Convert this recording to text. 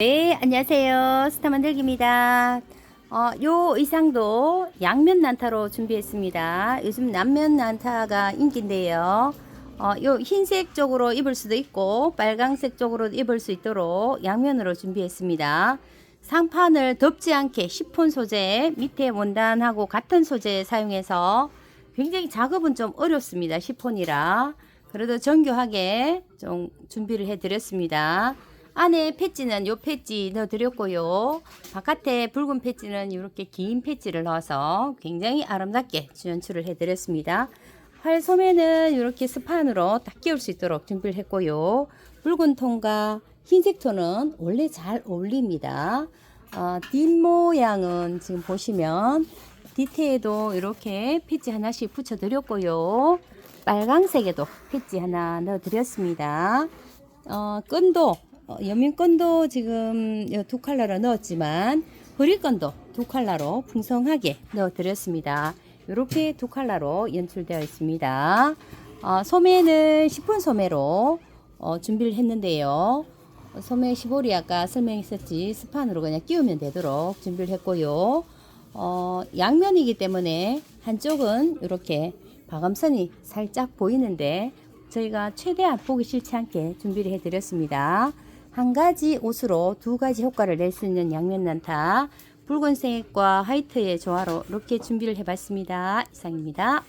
네, 안녕하세요. 스타 만들기입니다. 어, 요 의상도 양면 난타로 준비했습니다. 요즘 남면 난타가 인기인데요. 어, 요 흰색 쪽으로 입을 수도 있고 빨강색 쪽으로 입을 수 있도록 양면으로 준비했습니다. 상판을 덮지 않게 시폰 소재 밑에 원단하고 같은 소재 사용해서 굉장히 작업은 좀 어렵습니다. 시폰이라. 그래도 정교하게 좀 준비를 해드렸습니다. 안에 패지는 요 패지 넣어드렸고요. 바깥에 붉은 패지는 이렇게 긴 패지를 넣어서 굉장히 아름답게 연출을 해드렸습니다. 활 소매는 이렇게 스판으로 딱 끼울 수 있도록 준비를 했고요. 붉은 톤과 흰색 톤은 원래 잘 어울립니다. 어, 뒷모양은 지금 보시면 디테일도 이렇게 패지 하나씩 붙여드렸고요. 빨강색에도 패지 하나 넣어드렸습니다. 어, 끈도 어, 여민건도 지금 이두 컬러로 넣었지만 브리건도 두 컬러로 풍성하게 넣어드렸습니다. 이렇게 두 컬러로 연출되어 있습니다. 어, 소매는 10분 소매로 어, 준비를 했는데요. 어, 소매 시볼이 아까 설명했었지 스판으로 그냥 끼우면 되도록 준비를 했고요. 어, 양면이기 때문에 한쪽은 이렇게 바감선이 살짝 보이는데 저희가 최대한 보기 싫지 않게 준비를 해드렸습니다. 한 가지 옷으로 두 가지 효과를 낼 수 있는 양면 난타 붉은색과 화이트의 조화로 이렇게 준비를 해봤습니다. 이상입니다.